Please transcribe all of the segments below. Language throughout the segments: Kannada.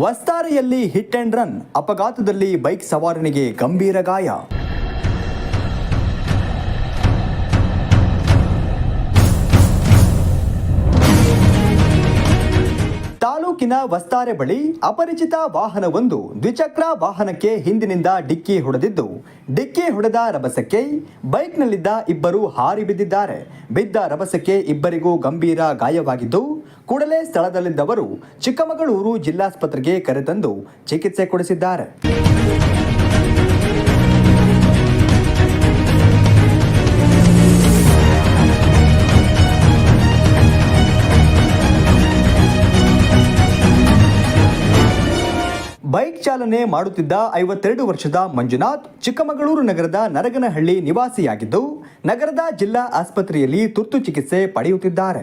ವಸ್ತಾರೆಯಲ್ಲಿ ಹಿಟ್ ಅಂಡ್ ರನ್ ಅಪಘಾತದಲ್ಲಿ ಬೈಕ್ ಸವಾರನಿಗೆ ಗಂಭೀರ ಗಾಯ. ತಾಲೂಕಿನ ವಸ್ತಾರೆ ಬಳಿ ಅಪರಿಚಿತ ವಾಹನವೊಂದು ದ್ವಿಚಕ್ರ ವಾಹನಕ್ಕೆ ಹಿಂದಿನಿಂದ ಡಿಕ್ಕಿ ಹೊಡೆದಿದ್ದು, ಡಿಕ್ಕಿ ಹೊಡೆದ ರಭಸಕ್ಕೆ ಬೈಕ್ನಲ್ಲಿದ್ದ ಇಬ್ಬರು ಹಾರಿ ಬಿದ್ದಿದ್ದಾರೆ. ಬಿದ್ದ ರಭಸಕ್ಕೆ ಇಬ್ಬರಿಗೂ ಗಂಭೀರ ಗಾಯವಾಗಿದ್ದು ಕೂಡಲೇ ಸ್ಥಳದಲ್ಲಿದ್ದವರು ಚಿಕ್ಕಮಗಳೂರು ಜಿಲ್ಲಾಸ್ಪತ್ರೆಗೆ ಕರೆತಂದು ಚಿಕಿತ್ಸೆ ಕೊಡಿಸಿದ್ದಾರೆ. ಬೈಕ್ ಚಾಲನೆ ಮಾಡುತ್ತಿದ್ದ ಐವತ್ತೆರಡು ವರ್ಷದ ಮಂಜುನಾಥ್ ಚಿಕ್ಕಮಗಳೂರು ನಗರದ ನರಗನಹಳ್ಳಿ ನಿವಾಸಿಯಾಗಿದ್ದು, ನಗರದ ಜಿಲ್ಲಾ ಆಸ್ಪತ್ರೆಯಲ್ಲಿ ತುರ್ತು ಚಿಕಿತ್ಸೆ ಪಡೆಯುತ್ತಿದ್ದಾರೆ.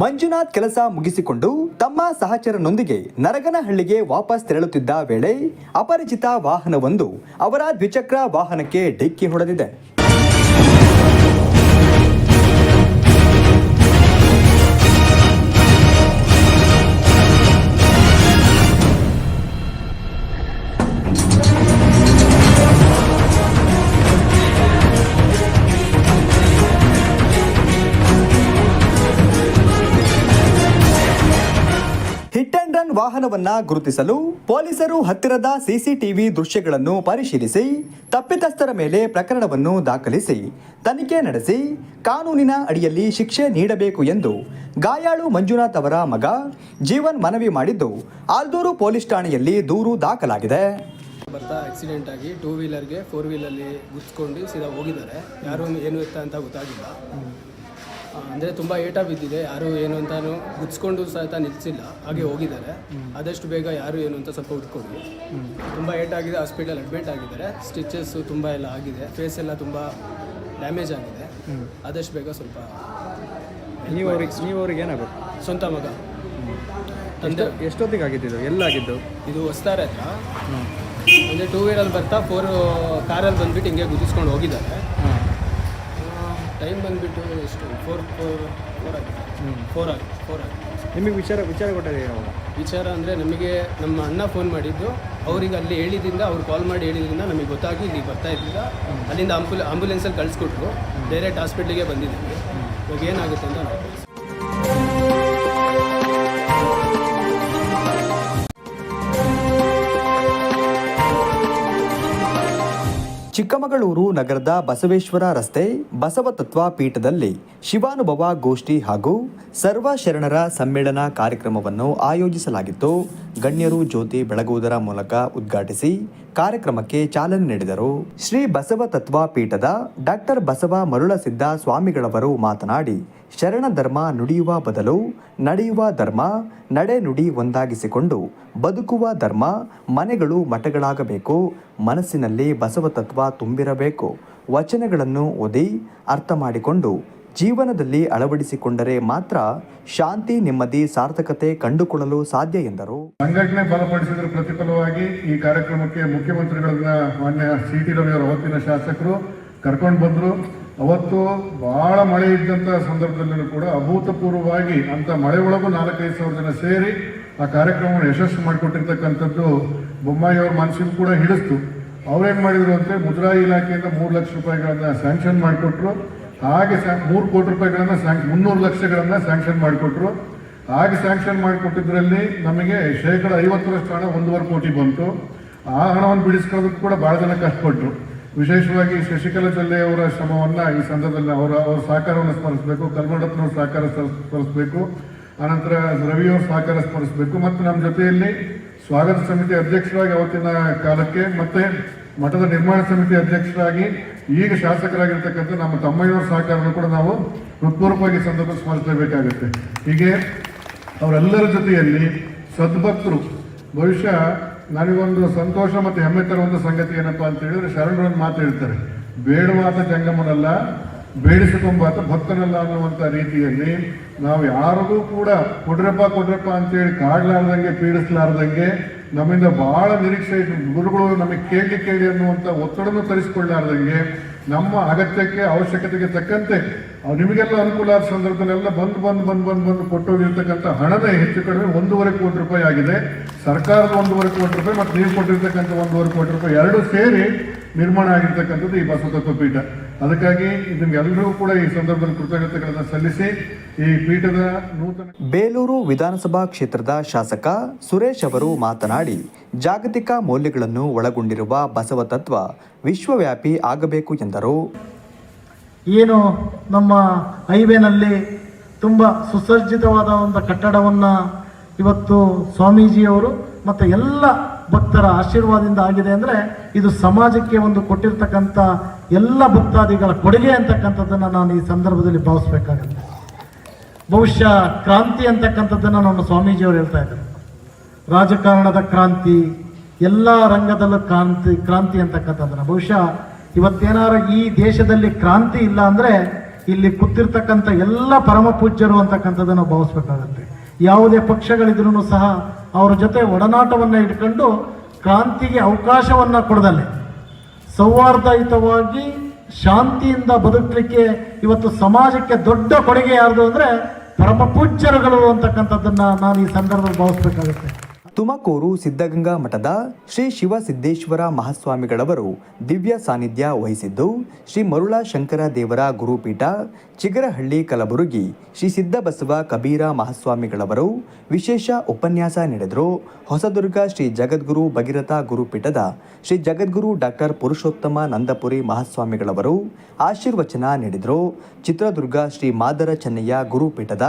ಮಂಜುನಾಥ್ ಕೆಲಸ ಮುಗಿಸಿಕೊಂಡು ತಮ್ಮ ಸಹಚರನೊಂದಿಗೆ ನರಗನಹಳ್ಳಿಗೆ ವಾಪಸ್ ತೆರಳುತ್ತಿದ್ದ ವೇಳೆ ಅಪರಿಚಿತ ವಾಹನವೊಂದು ಅವರ ದ್ವಿಚಕ್ರ ವಾಹನಕ್ಕೆ ಡಿಕ್ಕಿ ಹೊಡೆದಿದೆ. ವಾಹನವನ್ನ ಗುರುತಿಸಲು ಪೊಲೀಸರು ಹತ್ತಿರದ ಸಿಸಿಟಿವಿ ದೃಶ್ಯಗಳನ್ನು ಪರಿಶೀಲಿಸಿ, ತಪ್ಪಿತಸ್ಥರ ಮೇಲೆ ಪ್ರಕರಣವನ್ನು ದಾಖಲಿಸಿ, ತನಿಖೆ ನಡೆಸಿ, ಕಾನೂನಿನ ಅಡಿಯಲ್ಲಿ ಶಿಕ್ಷೆ ನೀಡಬೇಕು ಎಂದು ಗಾಯಾಳು ಮಂಜುನಾಥ್ ಅವರ ಮಗ ಜೀವನ್ ಮನವಿ ಮಾಡಿದ್ದು, ಆಲ್ದೂರು ಪೊಲೀಸ್ ಠಾಣೆಯಲ್ಲಿ ದೂರು ದಾಖಲಾಗಿದೆ. ಬರ್ತಾ ಆಕ್ಸಿಡೆಂಟ್ ಆಗಿ ಟೂ ವೀಲರ್ಗೆ ಫೋರ್ ವೀಲಲ್ಲಿ ಗುಚ್ಕೊಂಡು ಸೀದಾ ಹೋಗಿದ್ದಾರೆ. ಯಾರು ಏನು ಎತ್ತ ಅಂತ ಗೊತ್ತಾಗಿಲ್ಲ. ಅಂದ್ರೆ ತುಂಬ ಏಟ ಬಿದ್ದಿದೆ. ಯಾರು ಏನು ಅಂತಾನು ಗುಚ್ಕೊಂಡು ಸಹಿತ ನಿಲ್ಲಿಸಿಲ್ಲ ಹಾಗೆ ಹೋಗಿದ್ದಾರೆ. ಆದಷ್ಟು ಬೇಗ ಯಾರು ಏನು ಅಂತ ಸ್ವಲ್ಪ ಹುಡ್ಕೊಡಿ. ತುಂಬ ಏಟಾಗಿದೆ ಹಾಸ್ಪಿಟಲ್ ಅಡ್ಮಿಟ್ ಆಗಿದ್ದಾರೆ. ಸ್ಟಿಚಸ್ಸು ತುಂಬ ಎಲ್ಲ ಆಗಿದೆ. ಫೇಸ್ ಎಲ್ಲ ತುಂಬ ಡ್ಯಾಮೇಜ್ ಆಗಿದೆ. ಆದಷ್ಟು ಬೇಗ ಸ್ವಲ್ಪ ನೀವು ಅವ್ರಿಗೆ ನೀವು ಅವ್ರಿಗೆ ಏನಾಗಬೇಕು? ಸ್ವಂತ ಮಗ. ತಂದೆ. ಎಷ್ಟೊತ್ತಿಗೆ ಆಗಿದ್ದು ಎಲ್ಲಾಗಿದ್ದು ಇದು ಹೊಸ್ತಾರೆ ಹತ್ರ. ಅಂದರೆ ಟೂ ವೀಲಲ್ಲಿ ಬರ್ತಾ ಫೋರ್ ಕಾರಲ್ಲಿ ಬಂದ್ಬಿಟ್ಟು ಹಿಂಗೆ ಗುದಿಸ್ಕೊಂಡು ಹೋಗಿದ್ದಾರೆ. ಟೈಮ್ ಬಂದ್ಬಿಟ್ಟು ಎಷ್ಟು? ಫೋರ್ ಫೋರ್ ಫೋರ್ ಆಗಿದೆ ಫೋರ್ ಆಗಿ ಫೋರ್ ಆಗಿ. ನಿಮಗೆ ವಿಚಾರ ವಿಚಾರ ಕೊಟ್ಟರೆ ಯಾವಾಗ? ವಿಚಾರ ಅಂದರೆ ನಮಗೆ ನಮ್ಮ ಅಣ್ಣ ಫೋನ್ ಮಾಡಿದ್ದು. ಅವ್ರಿಗೆ ಅಲ್ಲಿ ಹೇಳಿದ್ರಿಂದ ಅವ್ರು ಕಾಲ್ ಮಾಡಿ ಹೇಳಿದ್ರಿಂದ ನಮಗೆ ಗೊತ್ತಾಗಿ ಇಲ್ಲಿ ಬರ್ತಾ ಇದ್ದಿಲ್ಲ. ಅಲ್ಲಿಂದ ಆಂಬುಲೆ ಆಂಬುಲೆನ್ಸಲ್ಲಿ ಕಳಿಸ್ಕೊಟ್ರು. ಡೈರೆಕ್ಟ್ ಹಾಸ್ಪಿಟ್ಲಿಗೆ ಬಂದಿದ್ದೀವಿ. ಇವಾಗ ಏನಾಗುತ್ತೆ ಅಂತ ನಾವು ಚಿಕ್ಕಮಗಳೂರು ನಗರದ ಬಸವೇಶ್ವರ ರಸ್ತೆ ಬಸವ ತತ್ವ ಪೀಠದಲ್ಲಿ ಶಿವಾನುಭವ ಗೋಷ್ಠಿ ಹಾಗೂ ಸರ್ವ ಶರಣರ ಸಮ್ಮೇಳನ ಕಾರ್ಯಕ್ರಮವನ್ನು ಆಯೋಜಿಸಲಾಗಿತ್ತು. ಗಣ್ಯರು ಜ್ಯೋತಿ ಬೆಳಗುವುದರ ಮೂಲಕ ಉದ್ಘಾಟಿಸಿ ಕಾರ್ಯಕ್ರಮಕ್ಕೆ ಚಾಲನೆ ನೀಡಿದರು. ಶ್ರೀ ಬಸವ ತತ್ವ ಪೀಠದ ಡಾಕ್ಟರ್ ಬಸವ ಮರುಳಸಿದ್ದ ಸ್ವಾಮಿಗಳವರು ಮಾತನಾಡಿ ಶರಣ ಧರ್ಮ ನುಡಿಯುವ ಬದಲು ನಡೆಯುವ ಧರ್ಮ, ನಡೆ ನುಡಿ ಒಂದಾಗಿಸಿಕೊಂಡು ಬದುಕುವ ಧರ್ಮ, ಮನೆಗಳು ಮಠಗಳಾಗಬೇಕು, ಮನಸ್ಸಿನಲ್ಲಿ ಬಸವ ತತ್ವ ತುಂಬಿರಬೇಕು. ವಚನಗಳನ್ನು ಓದಿ ಅರ್ಥ ಮಾಡಿಕೊಂಡು ಜೀವನದಲ್ಲಿ ಅಳವಡಿಸಿಕೊಂಡರೆ ಮಾತ್ರ ಶಾಂತಿ, ನೆಮ್ಮದಿ, ಸಾರ್ಥಕತೆ ಕಂಡುಕೊಳ್ಳಲು ಸಾಧ್ಯ ಎಂದರು. ಸಂಘಟನೆ ಬಲಪಡಿಸಿದ್ರ ಪ್ರತಿಫಲವಾಗಿ ಈ ಕಾರ್ಯಕ್ರಮಕ್ಕೆ ಮುಖ್ಯಮಂತ್ರಿಗಳನ್ನ ಮಾನ್ಯ ಸಿ ಟಿ ರವಿ ಅವರ ಅವತ್ತಿನ ಶಾಸಕರು ಕರ್ಕೊಂಡು ಬಂದರು. ಅವತ್ತು ಬಹಳ ಮಳೆ ಇದ್ದಂಥ ಸಂದರ್ಭದಲ್ಲೂ ಕೂಡ ಅಭೂತಪೂರ್ವವಾಗಿ ಅಂತ ಮಳೆ ಒಳಗೂ ನಾಲ್ಕೈದು ಸಾವಿರ ಜನ ಸೇರಿ ಆ ಕಾರ್ಯಕ್ರಮವನ್ನು ಯಶಸ್ಸು ಮಾಡಿಕೊಟ್ಟಿರ್ತಕ್ಕಂಥದ್ದು ಬೊಮ್ಮಾಯಿ ಅವ್ರ ಮನಸ್ಸಿಗೂ ಕೂಡ ಹಿಡಿಸ್ತು. ಅವ್ರೇನ್ ಮಾಡಿದ್ರು ಅಂದ್ರೆ ಮುಜರಾಯಿ ಇಲಾಖೆಯಿಂದ ಮೂರು ಲಕ್ಷ ರೂಪಾಯಿಗಳನ್ನು ಸ್ಯಾಂಕ್ಷನ್ ಮಾಡಿಕೊಟ್ರು. ಹಾಗೆ ಮೂರು ಕೋಟಿ ರೂಪಾಯಿಗಳನ್ನು ಸ್ಯಾಂಕ್ ಮುನ್ನೂರು ಲಕ್ಷಗಳನ್ನು ಸ್ಯಾಂಕ್ಷನ್ ಮಾಡಿಕೊಟ್ರು. ಹಾಗೆ ಸ್ಯಾಂಕ್ಷನ್ ಮಾಡಿಕೊಟ್ಟಿದ್ರಲ್ಲಿ ನಮಗೆ ಶೇಕಡ ಐವತ್ತರಷ್ಟು ಹಣ ಒಂದೂವರೆ ಕೋಟಿ ಬಂತು. ಆ ಹಣವನ್ನು ಬಿಡಿಸ್ಕೊಳ್ಳೋದಕ್ಕೆ ಕೂಡ ಬಹಳ ಜನ ಕಷ್ಟಪಟ್ಟರು ವಿಶೇಷವಾಗಿ ಶಶಿಕಲಾ ಅವರ ಶ್ರಮವನ್ನ ಈ ಸಂದರ್ಭದಲ್ಲಿ ಅವರ ಅವರ ಸಹಕಾರವನ್ನು ಸ್ಮರಿಸಬೇಕು ಕಲ್ಮಡಪ್ಪನವ್ರ ಸಹಕಾರ ಸ್ಮ- ಸ್ಮರಿಸಬೇಕು, ಆನಂತರ ರವಿಯವ್ರ ಸಹಕಾರ ಸ್ಮರಿಸಬೇಕು ಮತ್ತು ನಮ್ಮ ಜೊತೆಯಲ್ಲಿ ಸ್ವಾಗತ ಸಮಿತಿ ಅಧ್ಯಕ್ಷರಾಗಿ ಅವತ್ತಿನ ಕಾಲಕ್ಕೆ ಮತ್ತೆ ಮಠದ ನಿರ್ಮಾಣ ಸಮಿತಿ ಅಧ್ಯಕ್ಷರಾಗಿ ಈಗ ಶಾಸಕರಾಗಿರ್ತಕ್ಕಂಥ ನಮ್ಮ ತಮ್ಮಯ್ಯವ್ರ ಸಹಕಾರವನ್ನು ಕೂಡ ನಾವು ಹೃತ್ಪೂರ್ವಕವಾಗಿ ಸಂದರ್ಭ ಸ್ಮರಿಸಲೇಬೇಕಾಗುತ್ತೆ. ಹೀಗೆ ಅವರೆಲ್ಲರ ಜೊತೆಯಲ್ಲಿ ಸದ್ಭಕ್ತರು, ಬಹುಶಃ ನನಗೊಂದು ಸಂತೋಷ ಮತ್ತು ಹೆಮ್ಮೆ ತರೋ ಒಂದು ಸಂಗತಿ ಏನಪ್ಪ ಅಂತ ಹೇಳಿದ್ರೆ ಶರಣರು ಒಂದು ಮಾತು ಹೇಳ್ತಾರೆ. ಬೇಡವಾದ ಜಂಗಮನಲ್ಲ ಬೇಡಿಸಿಕೊಂಬಾತ ಭಕ್ತನಲ್ಲ ಅನ್ನುವಂಥ ರೀತಿಯಲ್ಲಿ ನಾವು ಯಾರಿಗೂ ಕೂಡ ಕೊಡ್ರಪ್ಪ ಕೊಡ್ರಪ್ಪ ಅಂತೇಳಿ ಕಾಡ್ಲಾರ್ದಂಗೆ, ಪೀಡಿಸ್ಲಾರ್ದಂಗೆ ನಮ್ಮಿಂದ ಬಹಳ ನಿರೀಕ್ಷೆ ಗುರುಗಳು ನಮಗೆ ಕೇಳಿ ಕೇಳಿ ಅನ್ನುವಂಥ ಒತ್ತಡವನ್ನು ತರಿಸಿಕೊಳ್ಳಾರ್ದಂಗೆ ನಮ್ಮ ಅಗತ್ಯಕ್ಕೆ, ಅವಶ್ಯಕತೆಗೆ ತಕ್ಕಂತೆ ನಿಮಗೆಲ್ಲ ಅನುಕೂಲ ಆದ ಸಂದರ್ಭದಲ್ಲೆಲ್ಲ ಬಂದು ಬಂದು ಬಂದು ಬಂದು ಬಂದು ಕೊಟ್ಟೋಗಿರ್ತಕ್ಕಂಥ ಹಣದ ಹೆಚ್ಚು ಕಡಿಮೆ ಒಂದೂವರೆ ಕೋಟಿ ರೂಪಾಯಿ ಆಗಿದೆ. ಸರ್ಕಾರದ ಒಂದೂವರೆ ಕೋಟಿ ರೂಪಾಯಿ ಮತ್ತು ನೀವು ಕೊಟ್ಟಿರ್ತಕ್ಕಂಥ ಒಂದೂವರೆ ಕೋಟಿ ರೂಪಾಯಿ ಎರಡು ಸೇರಿ ನಿರ್ಮಾಣ ಆಗಿರ್ತಕ್ಕಂಥದ್ದು ಈ ಬಸವತತ್ವ ಪೀಠ. ಅದಕ್ಕಾಗಿ ನಿಮ್ಗೆಲ್ಲರಿಗೂ ಕೂಡ ಈ ಸಂದರ್ಭದಲ್ಲಿ ಕೃತಜ್ಞತೆಗಳನ್ನು ಸಲ್ಲಿಸಿ ಈ ಪೀಠದ ನೂತನ ಬೇಲೂರು ವಿಧಾನಸಭಾ ಕ್ಷೇತ್ರದ ಶಾಸಕ ಸುರೇಶ್ ಅವರು ಮಾತನಾಡಿ, ಜಾಗತಿಕ ಮೌಲ್ಯಗಳನ್ನು ಒಳಗೊಂಡಿರುವ ಬಸವ ತತ್ವ ವಿಶ್ವವ್ಯಾಪಿ ಆಗಬೇಕು ಎಂದರು. ಏನು ನಮ್ಮ ಹೈವೇನಲ್ಲಿ ತುಂಬ ಸುಸಜ್ಜಿತವಾದ ಒಂದು ಕಟ್ಟಡವನ್ನು ಇವತ್ತು ಸ್ವಾಮೀಜಿಯವರು ಮತ್ತು ಎಲ್ಲ ಭಕ್ತರ ಆಶೀರ್ವಾದದಿಂದ ಆಗಿದೆ ಅಂದರೆ ಇದು ಸಮಾಜಕ್ಕೆ ಒಂದು ಕೊಟ್ಟಿರ್ತಕ್ಕಂಥ ಎಲ್ಲ ಭಕ್ತಾದಿಗಳ ಕೊಡುಗೆ ಅಂತಕ್ಕಂಥದ್ದನ್ನು ನಾನು ಈ ಸಂದರ್ಭದಲ್ಲಿ ಭಾವಿಸ್ಬೇಕಾಗತ್ತೆ. ಬಹುಶಃ ಕ್ರಾಂತಿ ಅಂತಕ್ಕಂಥದ್ದನ್ನು ನಮ್ಮ ಸ್ವಾಮೀಜಿಯವರು ಹೇಳ್ತಾ ಇದ್ದಾರೆ. ರಾಜಕಾರಣದ ಕ್ರಾಂತಿ, ಎಲ್ಲ ರಂಗದಲ್ಲೂ ಕ್ರಾಂತಿ ಕ್ರಾಂತಿ ಅಂತಕ್ಕಂಥದ್ದನ್ನು. ಬಹುಶಃ ಇವತ್ತೇನಾರು ಈ ದೇಶದಲ್ಲಿ ಕ್ರಾಂತಿ ಇಲ್ಲ ಅಂದರೆ ಇಲ್ಲಿ ಕೂತಿರ್ತಕ್ಕಂಥ ಎಲ್ಲ ಪರಮ ಪೂಜ್ಯರು ಅಂತಕ್ಕಂಥದ್ದನ್ನು ಭಾವಿಸ್ಬೇಕಾಗತ್ತೆ. ಯಾವುದೇ ಪಕ್ಷಗಳಿದ್ರೂ ಸಹ ಅವರ ಜೊತೆ ಒಡನಾಟವನ್ನು ಇಟ್ಕೊಂಡು ಕ್ರಾಂತಿಗೆ ಅವಕಾಶವನ್ನು ಕೊಡದಲ್ಲಿ. ಸೌಹಾರ್ದಯುತವಾಗಿ ಶಾಂತಿಯಿಂದ ಬದುಕಲಿಕ್ಕೆ ಇವತ್ತು ಸಮಾಜಕ್ಕೆ ದೊಡ್ಡ ಕೊಡುಗೆ ಯಾರ್ದು ಅಂದರೆ ಪರಮ ಪೂಜ್ಯರುಗಳು ಅಂತಕ್ಕಂಥದ್ದನ್ನ ನಾನು ಈ ಸಂದರ್ಭದಲ್ಲಿ ಭಾವಿಸ್ಬೇಕಾಗುತ್ತೆ. ತುಮಕೂರು ಸಿದ್ಧಗಂಗಾ ಮಠದ ಶ್ರೀ ಶಿವಸಿದ್ದೇಶ್ವರ ಮಹಾಸ್ವಾಮಿಗಳವರು ದಿವ್ಯ ಸಾನ್ನಿಧ್ಯ ವಹಿಸಿದ್ದು ಶ್ರೀ ಮರುಳಾ ಶಂಕರ ದೇವರ ಗುರುಪೀಠ ಚಿಗರಹಳ್ಳಿ ಕಲಬುರಗಿ ಶ್ರೀ ಸಿದ್ದಬಸವ ಕಬೀರ ಮಹಾಸ್ವಾಮಿಗಳವರು ವಿಶೇಷ ಉಪನ್ಯಾಸ ನೀಡಿದರು. ಹೊಸದುರ್ಗ ಶ್ರೀ ಜಗದ್ಗುರು ಭಗೀರಥ ಗುರುಪೀಠದ ಶ್ರೀ ಜಗದ್ಗುರು ಡಾಕ್ಟರ್ ಪುರುಷೋತ್ತಮ ನಂದಪುರಿ ಮಹಾಸ್ವಾಮಿಗಳವರು ಆಶೀರ್ವಚನ ನೀಡಿದರು. ಚಿತ್ರದುರ್ಗ ಶ್ರೀ ಮಾದರ ಚೆನ್ನಯ್ಯ ಗುರುಪೀಠದ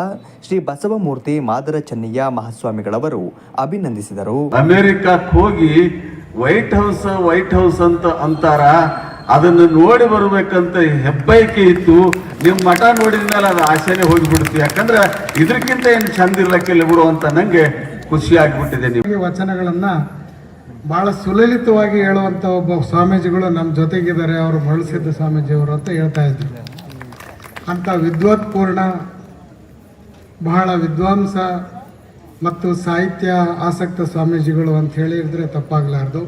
ಶ್ರೀ ಬಸವಮೂರ್ತಿ ಮಾದರ ಚೆನ್ನಯ್ಯ ಮಹಾಸ್ವಾಮಿಗಳವರು ಅಭಿನಂದಿಸಿದರು. ಅಮೆರಿಕಕ್ಕೆ ಹೋಗಿ ವೈಟ್ ಹೌಸ್ ವೈಟ್ ಹೌಸ್ ಅಂತ ಅಂತಾರ. ಅದನ್ನು ನೋಡಿ ಬರಬೇಕಂತ ಹೆಬ್ಬೈಕೆ ಇತ್ತು. ನಿಮ್ಮ ಮಠ ನೋಡಿದ ಮೇಲೆ ಅದು ಆಸೆನೆ ಹೋಗಿಬಿಡ್ತು ಯಾಕಂದ್ರೆ ಇದಕ್ಕಿಂತ ಏನು ಚಂದ ಇರ್ಲಕ್ಕಿಲ್ಲ ಬಿಡು ಅಂತ ನಂಗೆ ಖುಷಿ ಆಗ್ಬಿಟ್ಟಿದೆ ಈ ವಚನಗಳನ್ನು ಭಾಳ ಸುಲಲಿತವಾಗಿ ಹೇಳುವಂಥ ಒಬ್ಬ ಸ್ವಾಮೀಜಿಗಳು ನಮ್ಮ ಜೊತೆಗಿದ್ದಾರೆ. ಅವರು ಬಳಸಿದ್ದ ಸ್ವಾಮೀಜಿಯವರು ಅಂತ ಹೇಳ್ತಾ ಇದ್ರು. ಅಂಥ ವಿದ್ವತ್ಪೂರ್ಣ ಬಹಳ ವಿದ್ವಾಂಸ ಮತ್ತು ಸಾಹಿತ್ಯ ಆಸಕ್ತ ಸ್ವಾಮೀಜಿಗಳು ಅಂತ ಹೇಳಿದ್ರೆ ತಪ್ಪಾಗಲಾರ್ದು.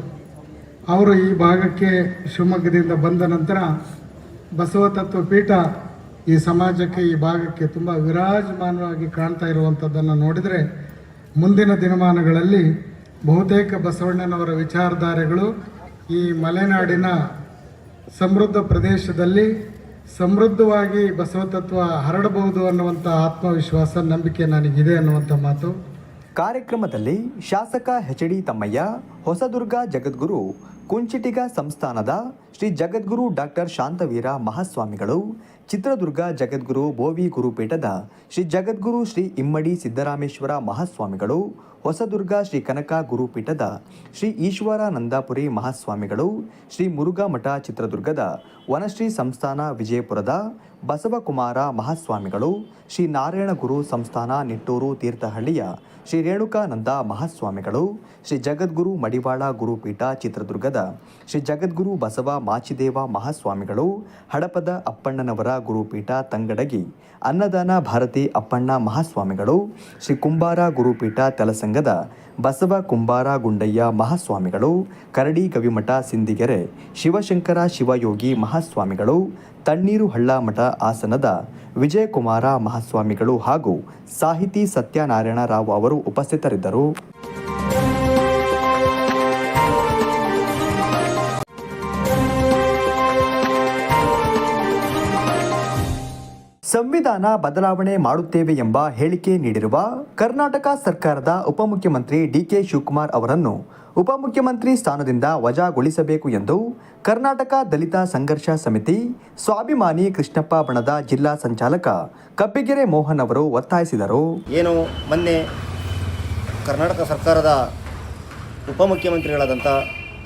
ಅವರು ಈ ಭಾಗಕ್ಕೆ ಶಿವಮೊಗ್ಗದಿಂದ ಬಂದ ನಂತರ ಬಸವ ತತ್ವ ಪೀಠ ಈ ಸಮಾಜಕ್ಕೆ ಈ ಭಾಗಕ್ಕೆ ತುಂಬ ವಿರಾಜಮಾನವಾಗಿ ಕಾಣ್ತಾ ಇರುವಂಥದ್ದನ್ನು ನೋಡಿದರೆ ಮುಂದಿನ ದಿನಮಾನಗಳಲ್ಲಿ ಬಹುತೇಕ ಬಸವಣ್ಣನವರ ವಿಚಾರಧಾರೆಗಳು ಈ ಮಲೆನಾಡಿನ ಸಮೃದ್ಧ ಪ್ರದೇಶದಲ್ಲಿ ಸಮೃದ್ಧವಾಗಿ ಬಸವ ತತ್ವ ಹರಡಬಹುದು ಅನ್ನುವಂಥ ಆತ್ಮವಿಶ್ವಾಸ, ನಂಬಿಕೆ ನನಗಿದೆ ಅನ್ನುವಂಥ ಮಾತು. ಕಾರ್ಯಕ್ರಮದಲ್ಲಿ ಶಾಸಕ ಎಚ್ ಡಿ ತಮ್ಮಯ್ಯ, ಹೊಸದುರ್ಗ ಜಗದ್ಗುರು ಕುಂಚಿಟಿಗ ಸಂಸ್ಥಾನದ ಶ್ರೀ ಜಗದ್ಗುರು ಡಾಕ್ಟರ್ ಶಾಂತವೀರ ಮಹಾಸ್ವಾಮಿಗಳು, ಚಿತ್ರದುರ್ಗ ಜಗದ್ಗುರು ಬೋವಿ ಗುರುಪೀಠದ ಶ್ರೀ ಜಗದ್ಗುರು ಶ್ರೀ ಇಮ್ಮಡಿ ಸಿದ್ದರಾಮೇಶ್ವರ ಮಹಾಸ್ವಾಮಿಗಳು ಹೊಸದುರ್ಗ ಶ್ರೀ ಕನಕ ಗುರುಪೀಠದ ಶ್ರೀ ಈಶ್ವರಾನಂದಪುರಿ ಮಹಾಸ್ವಾಮಿಗಳು, ಶ್ರೀ ಮುರುಘಾ ಮಠ ಚಿತ್ರದುರ್ಗದ ವನಶ್ರೀ ಸಂಸ್ಥಾನ ವಿಜಯಪುರದ ಬಸವಕುಮಾರ ಮಹಾಸ್ವಾಮಿಗಳು, ಶ್ರೀ ನಾರಾಯಣ ಗುರು ಸಂಸ್ಥಾನ ನಿಟ್ಟೂರು ತೀರ್ಥಹಳ್ಳಿಯ ಶ್ರೀ ರೇಣುಕಾನಂದ ಮಹಾಸ್ವಾಮಿಗಳು, ಶ್ರೀ ಜಗದ್ಗುರು ಮಡಿವಾಳ ಗುರುಪೀಠ ಚಿತ್ರದುರ್ಗದ ಶ್ರೀ ಜಗದ್ಗುರು ಬಸವ ಮಾಚಿದೇವ ಮಹಾಸ್ವಾಮಿಗಳು, ಹಡಪದ ಅಪ್ಪಣ್ಣನವರ ಗುರುಪೀಠ ತಂಗಡಗಿ, ಅನ್ನದಾನ ಭಾರತಿ ಅಪ್ಪಣ್ಣ ಮಹಾಸ್ವಾಮಿಗಳು, ಶ್ರೀ ಕುಂಬಾರ ಗುರುಪೀಠ ತೆಲಸಂಗದ ಬಸವ ಕುಂಬಾರ ಗುಂಡಯ್ಯ ಮಹಾಸ್ವಾಮಿಗಳು, ಕರಡಿ ಗವಿಮಠ ಸಿಂದಿಗೆರೆ, ಶಿವಶಂಕರ ಶಿವಯೋಗಿ ಮಹಾಸ್ವಾಮಿಗಳು, ತಣ್ಣೀರು ಹಳ್ಳ ಮಠ ಆಸನದ ವಿಜಯಕುಮಾರ ಮಹಾಸ್ವಾಮಿಗಳು ಹಾಗೂ ಸಾಹಿತಿ ಸತ್ಯನಾರಾಯಣ ರಾವ್ ಅವರು ಉಪಸ್ಥಿತರಿದ್ದರು. ಸಂವಿಧಾನ ಬದಲಾವಣೆ ಮಾಡುತ್ತೇವೆ ಎಂಬ ಹೇಳಿಕೆ ನೀಡಿರುವ ಕರ್ನಾಟಕ ಸರ್ಕಾರದ ಉಪಮುಖ್ಯಮಂತ್ರಿ ಡಿಕೆ ಶಿವಕುಮಾರ್ ಅವರನ್ನು ಉಪಮುಖ್ಯಮಂತ್ರಿ ಸ್ಥಾನದಿಂದ ವಜಾಗೊಳಿಸಬೇಕು ಎಂದು ಕರ್ನಾಟಕ ದಲಿತ ಸಂಘರ್ಷ ಸಮಿತಿ ಸ್ವಾಭಿಮಾನಿ ಕೃಷ್ಣಪ್ಪ ಬಣದ ಜಿಲ್ಲಾ ಸಂಚಾಲಕ ಕಬ್ಬಿಗೆರೆ ಮೋಹನ್ ಅವರು ಒತ್ತಾಯಿಸಿದರು. ಏನು ಮೊನ್ನೆ ಕರ್ನಾಟಕ ಸರ್ಕಾರದ ಉಪಮುಖ್ಯಮಂತ್ರಿಗಳಾದಂಥ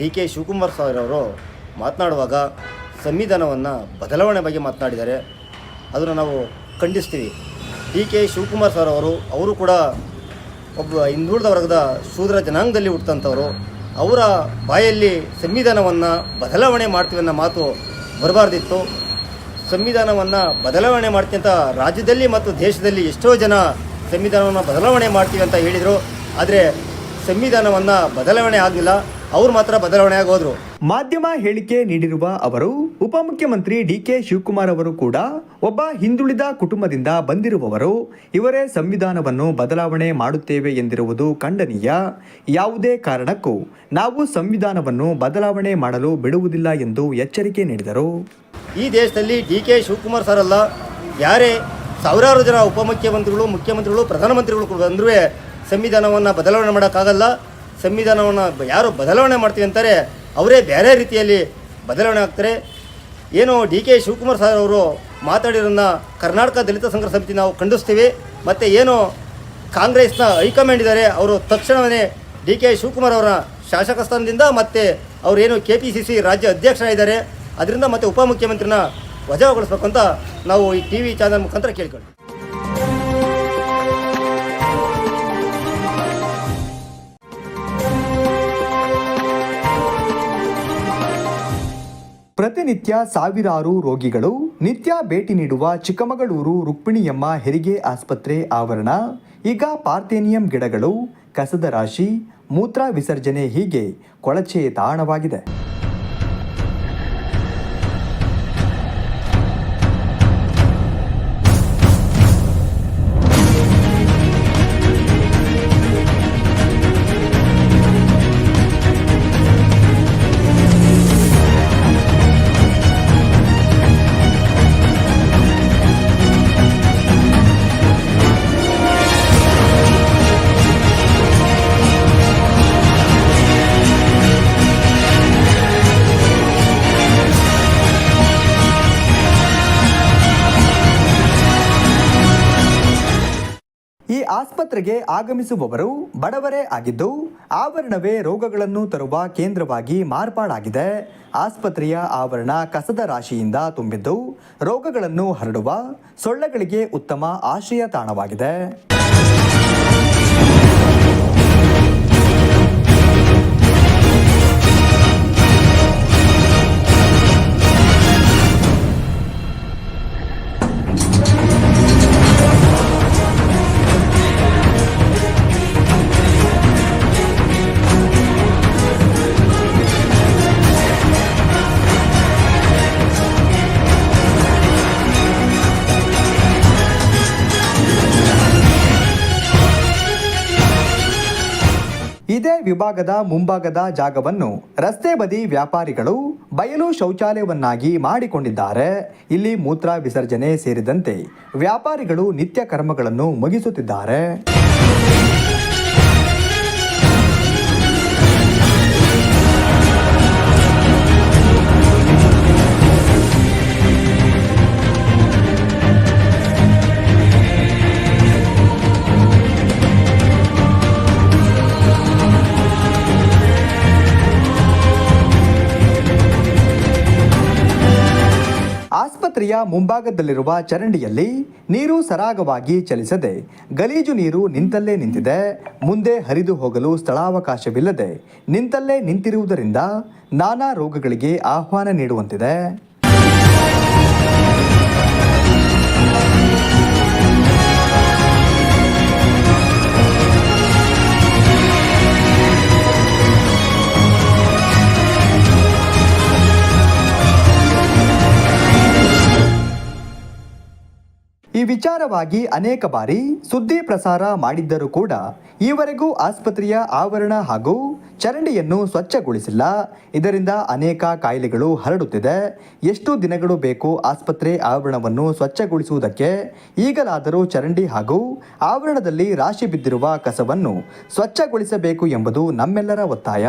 ಡಿ ಕೆ ಶಿವಕುಮಾರ್ ಅವರು ಮಾತನಾಡುವಾಗ ಸಂವಿಧಾನವನ್ನು ಬದಲಾವಣೆ ಬಗ್ಗೆ ಮಾತನಾಡಿದ್ದಾರೆ. ಅದನ್ನು ನಾವು ಖಂಡಿಸ್ತೀವಿ. ಡಿ ಕೆ ಶಿವಕುಮಾರ್ ಸರ್ ಅವರು ಅವರು ಕೂಡ ಒಬ್ಬ ಹಿಂದುಳಿದ ವರ್ಗದ ಶೂದ್ರ ಜನಾಂಗದಲ್ಲಿ ಹುಟ್ಟಂಥವರು ಅವರ ಬಾಯಲ್ಲಿ ಸಂವಿಧಾನವನ್ನು ಬದಲಾವಣೆ ಮಾಡ್ತೀವಿ ಅನ್ನೋ ಮಾತು ಬರಬಾರ್ದಿತ್ತು. ಸಂವಿಧಾನವನ್ನು ಬದಲಾವಣೆ ಮಾಡ್ತೀವಿ ಅಂತ ರಾಜ್ಯದಲ್ಲಿ ಮತ್ತು ದೇಶದಲ್ಲಿ ಎಷ್ಟೋ ಜನ ಸಂವಿಧಾನವನ್ನು ಬದಲಾವಣೆ ಮಾಡ್ತೀವಿ ಅಂತ ಹೇಳಿದರು. ಆದರೆ ಸಂವಿಧಾನವನ್ನು ಬದಲಾವಣೆ ಆಗಲಿಲ್ಲ. ಅವ್ರು ಮಾತ್ರ ಬದಲಾವಣೆ ಆಗೋದ್ರು. ಮಾಧ್ಯಮ ಹೇಳಿಕೆ ನೀಡಿರುವ ಅವರು, ಉಪಮುಖ್ಯಮಂತ್ರಿ ಡಿ ಕೆ ಶಿವಕುಮಾರ್ ಅವರು ಕೂಡ ಒಬ್ಬ ಹಿಂದುಳಿದ ಕುಟುಂಬದಿಂದ ಬಂದಿರುವವರು, ಇವರೇ ಸಂವಿಧಾನವನ್ನು ಬದಲಾವಣೆ ಮಾಡುತ್ತೇವೆ ಎಂದಿರುವುದು ಖಂಡನೀಯ. ಯಾವುದೇ ಕಾರಣಕ್ಕೂ ನಾವು ಸಂವಿಧಾನವನ್ನು ಬದಲಾವಣೆ ಮಾಡಲು ಬಿಡುವುದಿಲ್ಲ ಎಂದು ಎಚ್ಚರಿಕೆ ನೀಡಿದರು. ಈ ದೇಶದಲ್ಲಿ ಡಿ ಕೆ ಶಿವಕುಮಾರ್ ಸರ್ ಅಲ್ಲ ಯಾರೇ ಸಾವಿರಾರು ಜನ ಉಪಮುಖ್ಯಮಂತ್ರಿಗಳು, ಮುಖ್ಯಮಂತ್ರಿಗಳು, ಪ್ರಧಾನಮಂತ್ರಿಗಳು ಕೂಡ ಬಂದರೂ ಸಂವಿಧಾನವನ್ನು ಬದಲಾವಣೆ ಮಾಡೋಕ್ಕಾಗಲ್ಲ. ಸಂವಿಧಾನವನ್ನು ಯಾರು ಬದಲಾವಣೆ ಮಾಡ್ತೀವಿ ಅಂತಾರೆ ಅವರೇ ಬೇರೆ ರೀತಿಯಲ್ಲಿ ಬದಲಾವಣೆ ಆಗ್ತಾರೆ. ಏನು ಡಿ ಕೆ ಶಿವಕುಮಾರ್ ಸರ್ ಅವರು ಮಾತಾಡಿರೋದನ್ನ ಕರ್ನಾಟಕ ದಲಿತ ಸಂಘ ಸಮಿತಿ ನಾವು ಖಂಡಿಸ್ತೀವಿ. ಮತ್ತು ಏನು ಕಾಂಗ್ರೆಸ್ನ ಹೈಕಮಾಂಡ್ ಇದ್ದಾರೆ, ಅವರು ತಕ್ಷಣವೇ ಡಿ ಕೆ ಶಿವಕುಮಾರ್ ಅವರ ಶಾಸಕ ಸ್ಥಾನದಿಂದ ಮತ್ತು ಅವರೇನು ಕೆ ಪಿ ಸಿ ಸಿ ರಾಜ್ಯ ಅಧ್ಯಕ್ಷರಾಗಿದ್ದಾರೆ. ಅದರಿಂದ ಮತ್ತು ಉಪಮುಖ್ಯಮಂತ್ರಿನ ವಜಾಗೊಳಿಸ್ಬೇಕು ಅಂತ ನಾವು ಈ ಟಿ ವಿ ಚಾನಲ್ ಮುಖಾಂತರ ಕೇಳ್ಕೊಂಡು ಪ್ರತಿನಿತ್ಯ ಸಾವಿರಾರು ರೋಗಿಗಳು ನಿತ್ಯ ಭೇಟಿ ನೀಡುವ ಚಿಕ್ಕಮಗಳೂರು ರುಕ್ಮಿಣಿಯಮ್ಮ ಹೆರಿಗೆ ಆಸ್ಪತ್ರೆ ಆವರಣ, ಈಗ ಪಾರ್ಥೇನಿಯಂ ಗಿಡಗಳು, ಕಸದ ರಾಶಿ, ಮೂತ್ರ ವಿಸರ್ಜನೆ ಹೀಗೆ ಕೊಳಚೆ ತಾಣವಾಗಿದೆ. ಆಸ್ಪತ್ರೆಗೆ ಆಗಮಿಸುವವರು ಬಡವರೇ ಆಗಿದ್ದು, ಆವರಣವೇ ರೋಗಗಳನ್ನು ತರುವ ಕೇಂದ್ರವಾಗಿ ಮಾರ್ಪಾಡಾಗಿದೆ. ಆಸ್ಪತ್ರೆಯ ಆವರಣ ಕಸದ ರಾಶಿಯಿಂದ ತುಂಬಿದ್ದು, ರೋಗಗಳನ್ನು ಹರಡುವ ಸೊಳ್ಳೆಗಳಿಗೆ ಉತ್ತಮ ಆಶ್ರಯ ತಾಣವಾಗಿದೆ. ವಿಭಾಗದ ಮುಂಭಾಗದ ಜಾಗವನ್ನು ರಸ್ತೆ ಬದಿ ವ್ಯಾಪಾರಿಗಳು ಬಯಲು ಶೌಚಾಲಯವನ್ನಾಗಿ ಮಾಡಿಕೊಂಡಿದ್ದಾರೆ. ಇಲ್ಲಿ ಮೂತ್ರ ವಿಸರ್ಜನೆ ಸೇರಿದಂತೆ ವ್ಯಾಪಾರಿಗಳು ನಿತ್ಯ ಕರ್ಮಗಳನ್ನು ಮುಗಿಸುತ್ತಿದ್ದಾರೆ. ಆಸ್ಪತ್ರೆಯ ಮುಂಭಾಗದಲ್ಲಿರುವ ಚರಂಡಿಯಲ್ಲಿ ನೀರು ಸರಾಗವಾಗಿ ಚಲಿಸದೆ, ಗಲೀಜು ನೀರು ನಿಂತಲ್ಲೇ ನಿಂತಿದೆ. ಮುಂದೆ ಹರಿದು ಹೋಗಲು ಸ್ಥಳಾವಕಾಶವಿಲ್ಲದೆ ನಿಂತಲ್ಲೇ ನಿಂತಿರುವುದರಿಂದ ನಾನಾ ರೋಗಗಳಿಗೆ ಆಹ್ವಾನ ನೀಡುವಂತಿದೆ. ವಿಚಾರವಾಗಿ ಅನೇಕ ಬಾರಿ ಸುದ್ದಿ ಪ್ರಸಾರ ಮಾಡಿದ್ದರೂ ಕೂಡ ಈವರೆಗೂ ಆಸ್ಪತ್ರೆಯ ಆವರಣ ಹಾಗೂ ಚರಂಡಿಯನ್ನು ಸ್ವಚ್ಛಗೊಳಿಸಿಲ್ಲ. ಇದರಿಂದ ಅನೇಕ ಕಾಯಿಲೆಗಳು ಹರಡುತ್ತಿದೆ. ಎಷ್ಟು ದಿನಗಳು ಬೇಕು ಆಸ್ಪತ್ರೆ ಆವರಣವನ್ನು ಸ್ವಚ್ಛಗೊಳಿಸುವುದಕ್ಕೆ? ಈಗಲಾದರೂ ಚರಂಡಿ ಹಾಗೂ ಆವರಣದಲ್ಲಿ ರಾಶಿ ಬಿದ್ದಿರುವ ಕಸವನ್ನು ಸ್ವಚ್ಛಗೊಳಿಸಬೇಕು ಎಂಬುದು ನಮ್ಮೆಲ್ಲರ ಒತ್ತಾಯ.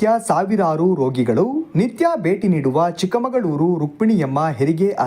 ಪ್ರತಿನಿತ್ಯ ಸಾವಿರಾರು ರೋಗಿಗಳು ನಿತ್ಯ ಭೇಟಿ ನೀಡುವ ಚಿಕ್ಕಮಗಳೂರು ರುಕ್ಮಿಣಿಯಮ್ಮ ಹೆರಿಗೆ ಆಸ್ಪತ್ರೆ